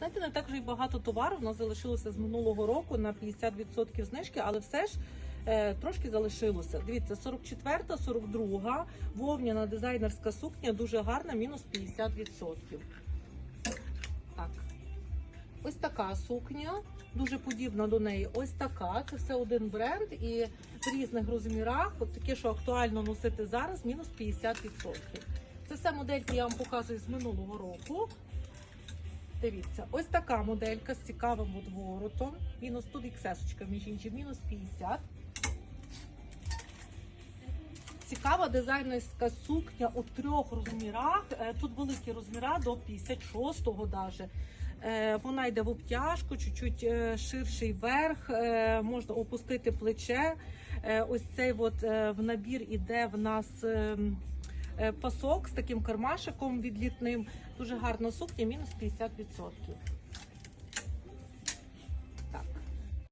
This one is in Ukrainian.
Знаєте, не так вже й багато товару. У нас залишилося з минулого року на 50% знижки, але все ж е, трошки залишилося. Дивіться, 44, 42, вовняна дизайнерська сукня, дуже гарна, мінус 50%. Так. Ось така сукня, дуже подібна до неї. Ось така. Це все один бренд і в різних розмірах. От таке, що актуально носити зараз, мінус 50%. Це все модельки я вам показую з минулого року. Дивіться, ось така моделька з цікавим отворотом. Мінус тут іксесочка, між іншим, мінус 50. Цікава дизайнерська сукня у трьох розмірах. Е, Тут великі розміра до 56-го даже. Е, Вона йде в обтяжку, чуть-чуть е, ширший верх, можна опустити плече. Ось цей от в набір іде в нас ем, пасок з таким кармашиком відлітним. Дуже гарна сукня, мінус 50%.